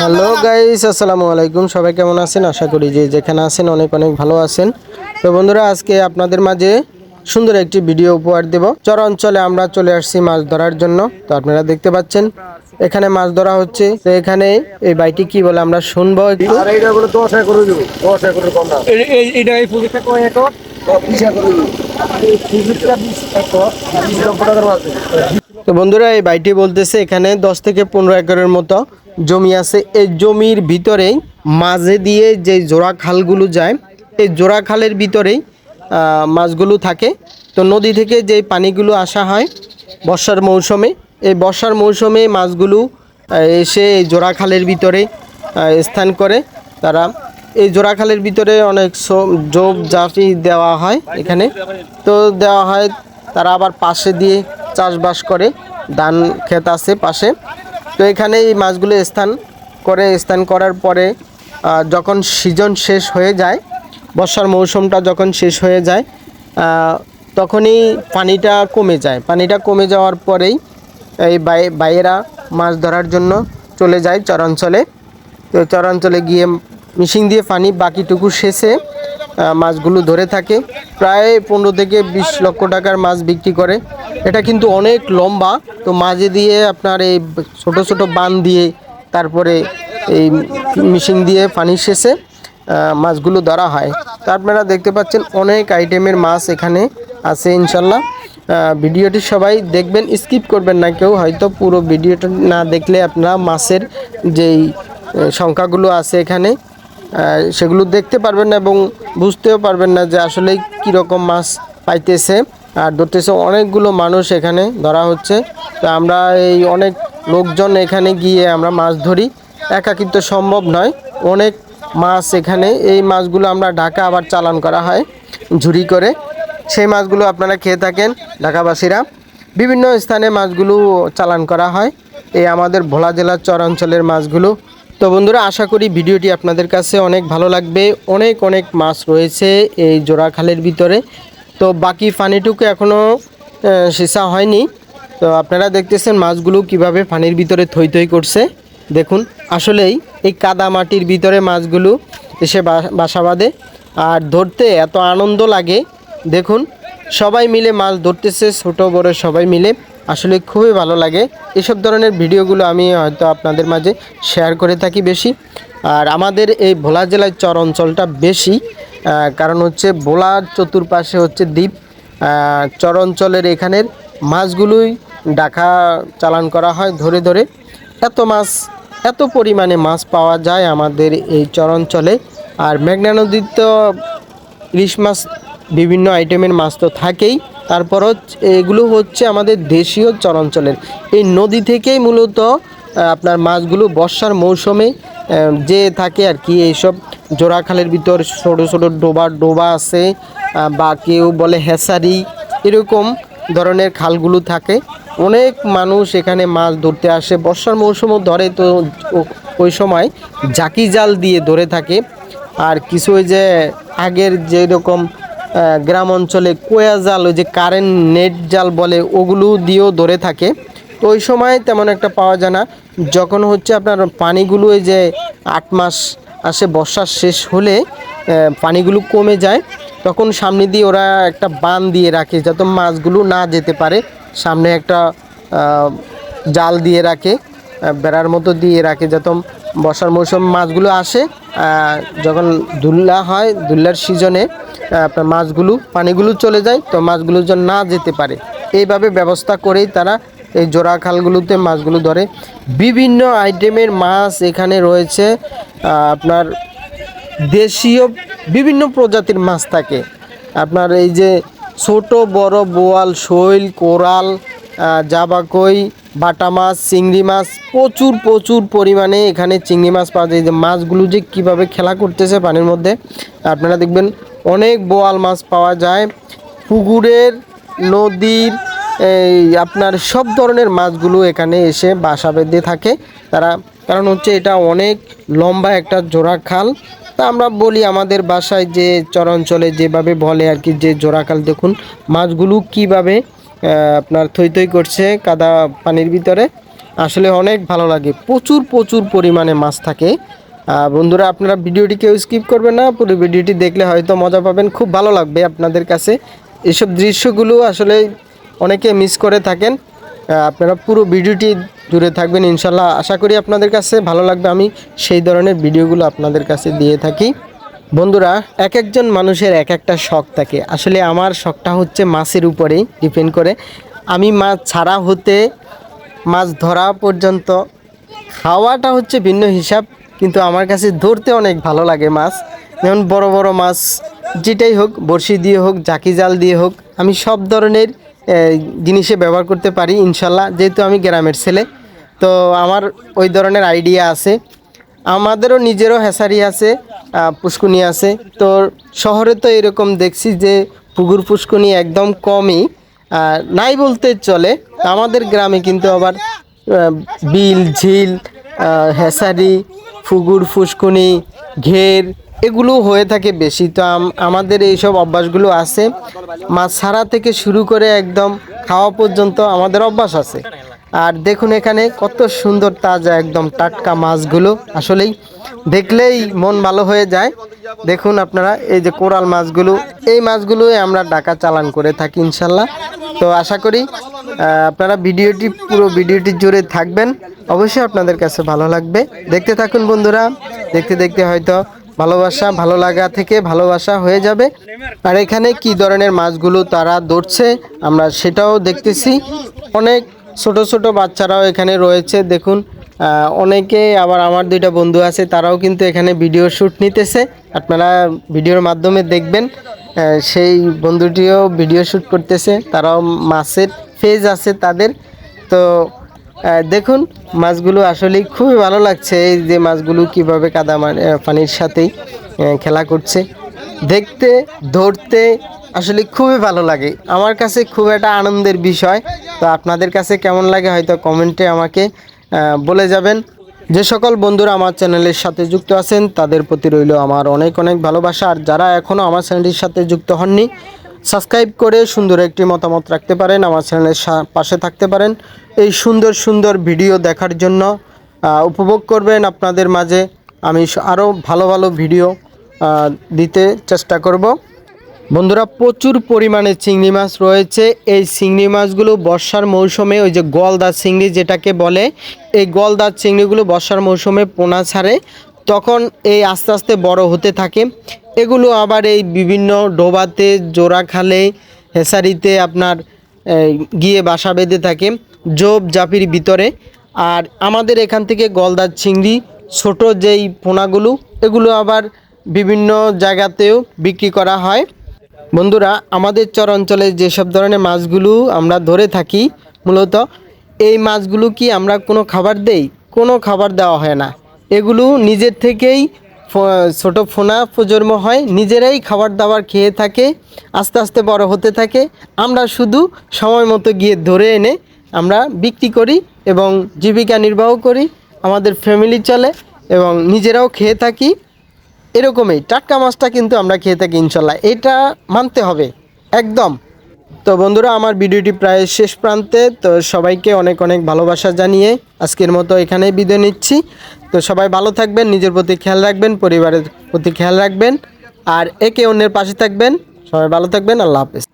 Hello guys আসসালামু আলাইকুম। সবাই কেমন আছেন? আশা করি যে যেখানে আছেন অনেক অনেক ভালো আছেন। তো বন্ধুরা, আজকে আপনাদের মাঝে সুন্দর একটি ভিডিও উপহার দেব। চর অঞ্চলে আমরা চলে আসছি মাছ ধরার জন্য। তো আপনারা দেখতে পাচ্ছেন এখানে মাছ ধরা হচ্ছে। তো এখানে এই বাইটি কি বলে আমরা শুনব আর এইটা বলে দশ একর হইব দশ একরের কম না এইটা এই পুকুরটা কয় একর? বিশ একর হইব এই পুকুরটা একর। বিশ লক্ষ টাকার মাছ তো বন্ধুরা এই বাইটি বলতেছে এখানে দশ থেকে পনেরো একরের মতো জমি আছে। এই জমির ভিতরেই মাঝে দিয়ে যে জোড়া খালগুলো যায় এই জোড়া খালের ভিতরেই আহ, মাছগুলো থাকে। তো নদী থেকে যে পানিগুলো আসা হয় বর্ষার মৌসুমে এই বর্ষার মৌসুমে মাছগুলো এসে এই জোড়া খালের ভিতরে স্থান করে। তারা এই জোড়া খালের ভিতরে অনেক জোব জাফি দেওয়া হয় এখানে। তো দেওয়া হয়, তারা আবার পাশে দিয়ে চাষবাস করে, ধান ক্ষেত আছে পাশে। তো এখানে এই মাছগুলো স্থান করে, স্থান করার পরে যখন সিজন শেষ হয়ে যায়, বর্ষার মৌসুমটা যখন শেষ হয়ে যায় তখনই পানিটা কমে যায়। পানিটা কমে যাওয়ার পরেই এই বাই, বাইয়েরা মাছ ধরার জন্য চলে যায় চরাঞ্চলে। তো চরাঞ্চলে গিয়ে মিশিং দিয়ে পানি বাকিটুকু শেষে মাছগুলো ধরে থাকে। প্রায় পনেরো থেকে বিশ লক্ষ টাকার মাছ বিক্রি করে। এটা কিন্তু অনেক লম্বা। তো মাঝে দিয়ে আপনার এই ছোট ছোট বান দিয়ে তারপরে এই মিশিং দিয়ে পানি শেষে মাছগুলো ধরা হয়। তো আপনারা দেখতে পাচ্ছেন অনেক আইটেমের মাছ এখানে আছে ইনশাল্লাহ। ভিডিওটি সবাই দেখবেন স্কিপ করবেন না কেউ। হয়তো পুরো ভিডিওটা না দেখলে আপনারা মাছের যেই সংখ্যাগুলো আছে এখানে সেগুলো দেখতে পারবেন না এবং বুঝতেও পারবেন না যে আসলে কীরকম মাছ পাইতেছে আর ধরতেছে অনেকগুলো মানুষ এখানে ধরা হচ্ছে। তো আমরা এই অনেক লোকজন এখানে গিয়ে আমরা মাছ ধরি। একা কিন্তু সম্ভব নয়। অনেক মাছ এখানে, এই মাছগুলো আমরা ঢাকা আবার চালান করা হয় ঝুড়ি করে। সেই মাছগুলো আপনারা খেয়ে থাকেন, ঢাকাবাসীরা। বিভিন্ন স্থানে মাছগুলো চালান করা হয়। এই আমাদের ভোলা জেলার চর অঞ্চলের মাছগুলো। তো বন্ধুরা, আশা করি ভিডিওটি আপনাদের কাছে অনেক ভালো লাগবে। অনেক অনেক মাছ রয়েছে এই জোড়াখালের ভিতরে। তো বাকি পানিটুকু এখনও শেষা হয়নি। তো আপনারা দেখতেছেন মাছগুলো কীভাবে পানির ভিতরে থই থই করছে। দেখুন, আসলেই এই কাদা মাটির ভিতরে মাছগুলো এসে বাসা বাঁধে। আর ধরতে এত আনন্দ লাগে দেখুন, সবাই মিলে মাছ ধরতেছে, ছোট, বড় সবাই মিলে। আসলে খুবই ভালো লাগে। এসব ধরনের ভিডিওগুলো আমি হয়তো আপনাদের মাঝে শেয়ার করে থাকি বেশি। আর আমাদের এই ভোলা জেলার চর অঞ্চলটা বেশি কারণ হচ্ছে ভোলার চতুর্পাশে হচ্ছে দ্বীপ। চর অঞ্চলের এখানের মাছগুলোই ডাকা চালান করা হয় ধরে ধরে। এত মাছ, এত পরিমাণে মাছ পাওয়া যায় আমাদের এই চর অঞ্চলে। আর মেঘনা নদীর তো ইলিশ মাছ বিভিন্ন আইটেমের মাছ তো থাকেই। তারপরও এগুলো হচ্ছে আমাদের দেশীয় চরাঞ্চলের। এই নদী থেকেই মূলত আপনার মাছগুলো বর্ষার মৌসুমে যে থাকে আর কি, এইসব জোড়াখালের ভিতর ছোটো ছোটো ডোবা ডোবা আছে বা কেউ বলে হেসারি, এরকম ধরনের খালগুলো থাকে। অনেক মানুষ এখানে মাছ ধরতে আসে, বর্ষার মৌসুমও ধরে তো ওই সময় জাকি জাল দিয়ে ধরে থাকে। আর কিছু ওই যে আগের যেরকম গ্রাম অঞ্চলে কোয়া জাল, ওই যে কারেন্ট নেট জাল বলে, ওগুলো দিয়েও ধরে থাকে। তো ওই সময় তেমন একটা পাওয়া যায় না। যখন হচ্ছে আপনার পানিগুলো ওই যে আট মাস আসে বর্ষার শেষ হলে পানিগুলো কমে যায়, তখন সামনে দিয়ে ওরা একটা বান দিয়ে রাখে, যাতে মাছগুলো না যেতে পারে। সামনে একটা জাল দিয়ে রাখে বেড়ার মতো দিয়ে রাখে, যাতে বর্ষার মৌসুম মাছগুলো আসে যখন দুল্লা হয়, দুল্লার সিজনে আপনার মাছগুলো, পানিগুলো চলে যায়, তো মাছগুলো যেন না যেতে পারে। এইভাবে ব্যবস্থা করেই তারা এই জোড়া খালগুলোতে মাছগুলো ধরে। বিভিন্ন আইটেমের মাছ এখানে রয়েছে আপনার দেশীয় বিভিন্ন প্রজাতির মাছ থাকে। আপনার এই যে ছোট, বড়, বোয়াল, শৈল, কোরাল জাবাকই বাটা মাছ, চিংড়ি মাছ, প্রচুর প্রচুর পরিমাণে এখানে চিংড়ি মাছ পাওয়া যায়। যে মাছগুলো যে কীভাবে খেলা করতেছে পানির মধ্যে, আপনারা দেখবেন অনেক বোয়াল মাছ পাওয়া যায়। পুকুরের, নদীর, এই আপনার সব ধরনের মাছগুলো এখানে এসে বাসা বেঁধে থাকে তারা। কারণ হচ্ছে এটা অনেক লম্বা একটা জোড়া খাল। তা আমরা বলি আমাদের বাসায় যে চরাঞ্চলে যেভাবে বলে আর কি, যে জোড়া খাল দেখুন, মাছগুলো কীভাবে আপনার থই থই করছে কাদা পানির ভিতরে। আসলে অনেক ভালো লাগে। প্রচুর প্রচুর পরিমাণে মাছ থাকে। বন্ধুরা, আপনারা ভিডিওটি কেউ স্কিপ করবেন না। পুরো ভিডিওটি দেখলে হয়তো মজা পাবেন। খুব ভালো লাগবে আপনাদের কাছে। এসব দৃশ্যগুলো আসলে অনেকে মিস করে থাকেন। আপনারা পুরো ভিডিওটি জুড়ে থাকবেন, ইনশাল্লাহ। আশা করি আপনাদের কাছে ভালো লাগবে। আমি সেই ধরনের ভিডিওগুলো আপনাদের কাছে দিয়ে থাকি। বন্ধুরা, এক একজন মানুষের এক একটা শখ থাকে। আসলে আমার শখটা হচ্ছে মাছের উপরেই ডিপেন্ড করে। আমি মাছ ছাড়া হতে মাছ ধরা পর্যন্ত খাওয়াটা হচ্ছে ভিন্ন হিসাব, কিন্তু আমার কাছে ধরতে অনেক ভালো লাগে মাছ। যেমন বড় বড় মাছ যেটাই হোক, বড়শি দিয়ে হোক জাকি জাল দিয়ে হোক, আমি সব ধরনের জিনিসে ব্যবহার করতে পারি, ইনশাল্লাহ, যেহেতু আমি গ্রামের ছেলে। তো আমার ওই ধরনের আইডিয়া আছে। আমাদেরও নিজেরও হেসারি আছে পুষ্কুনি আছে। তো শহরে তো এরকম দেখছি যে পুকুর পুষ্কুনি একদম কমই নাই বলতে চলে। আমাদের গ্রামে কিন্তু আবার বিল, ঝিল হেসারি ফুগুর ফুসকুনি ঘের এগুলো হয়ে থাকে বেশি। তো আম- আমাদের এইসব অভ্যাসগুলো আছে। মাছ ছাড়া থেকে শুরু করে একদম খাওয়া পর্যন্ত আমাদের অভ্যাস আছে। আর দেখুন এখানে কত সুন্দর তাজা একদম টাটকা মাছগুলো। আসলেই দেখলেই মন ভালো হয়ে যায়। দেখুন আপনারা, এই যে কোরাল মাছগুলো, এই মাছগুলোই আমরা ডাকা চালান করে থাকি ইনশাল্লাহ। তো আশা করি আপনারা ভিডিওটি, পুরো ভিডিওটি জুড়ে থাকবেন। অবশ্যই আপনাদের কাছে ভালো লাগবে। দেখতে থাকুন বন্ধুরা, দেখতে দেখতে হয়তো ভালোবাসা, ভালো লাগা থেকে ভালোবাসা হয়ে যাবে। আর এখানে কি ধরনের মাছগুলো তারা ধরছে, আমরা সেটাও দেখতেছি। অনেক ছোট ছোট বাচ্চারাও এখানে রয়েছে। দেখুন অনেকে আবার আমার দুইটা বন্ধু আছে, তারাও কিন্তু এখানে ভিডিও শ্যুট নিতেছে। আপনারা ভিডিওর মাধ্যমে দেখবেন সেই বন্ধুটিও ভিডিও শ্যুট করতেছে, তারাও মাছের ফেজ আছে তাদের। তো দেখুন, মাছগুলো আসলেই খুবই ভালো লাগছে, এই যে মাছগুলো কীভাবে কাদা পানির সাথেই খেলা করছে। দেখতে, ধরতে আসলে খুবই ভালো লাগে। আমার কাছে খুব একটা আনন্দের বিষয়। তো আপনাদের কাছে কেমন লাগে হয়তো কমেন্টে আমাকে বলে যাবেন। যে সকল বন্ধুরা আমার চ্যানেলের সাথে যুক্ত আছেন, তাদের প্রতি রইল আমার অনেক অনেক ভালোবাসা। আর যারা এখনও আমার চ্যানেলটির সাথে যুক্ত হননি, সাবস্ক্রাইব করে সুন্দর একটি মতামত রাখতে পারেন, আমার চ্যানেলের পাশে থাকতে পারেন। এই সুন্দর সুন্দর ভিডিও দেখার জন্য উপভোগ করবেন আপনাদের মাঝে। আমি আরও ভালো ভালো ভিডিও দিতে চেষ্টা করব। বন্ধুরা, প্রচুর পরিমাণে চিংড়ি মাছ রয়েছে। এই চিংড়ি মাছগুলো বর্ষার মৌসুমে, ওই যে গলদা চিংড়ি যেটাকে বলে, এই গলদা চিংড়িগুলো বর্ষার মৌসুমে পোনা ছাড়ে। তখন এই আস্তে আস্তে বড় হতে থাকে। এগুলো আবার এই বিভিন্ন ডোবাতে জোড়া খালে হেসারিতে আপনার গিয়ে বাসা বেঁধে থাকে, জোব জাপির ভিতরে। আর আমাদের এখান থেকে গলদার চিংড়ি, ছোট যেই পোনাগুলো, এগুলো আবার বিভিন্ন জায়গাতেও বিক্রি করা হয়। বন্ধুরা, আমাদের চর অঞ্চলে যেসব ধরনের মাছগুলো আমরা ধরে থাকি, মূলত এই মাছগুলো কি আমরা কোনো খাবার দেই? কোনো খাবার দেওয়া হয় না। এগুলো নিজের থেকেই ছোট ফোনা প্রজন্ম হয়, নিজেরাই খাবার দাবার খেয়ে থাকে, আস্তে আস্তে বড় হতে থাকে। আমরা শুধু সময় মতো গিয়ে ধরে এনে আমরা বিক্রি করি এবং জীবিকা নির্বাহ করি, আমাদের ফ্যামিলি চলে এবং নিজেরাও খেয়ে থাকি। এরকমই, টাটকা মাছটা কিন্তু আমরা খেয়ে থাকি ইনশাল্লাহ। এটা মানতে হবে, একদম। তো বন্ধুরা, আমার ভিডিওটি প্রায় শেষ প্রান্তে, তো সবাইকে অনেক অনেক ভালোবাসা জানিয়ে আজকের মতো এখানেই বিদায় নিচ্ছি। তো সবাই ভালো থাকবেন, নিজের প্রতি খেয়াল রাখবেন, পরিবারের প্রতি খেয়াল রাখবেন, আর একে অন্যের পাশে থাকবেন। সবাই ভালো থাকবেন, আল্লাহ হাফেজ।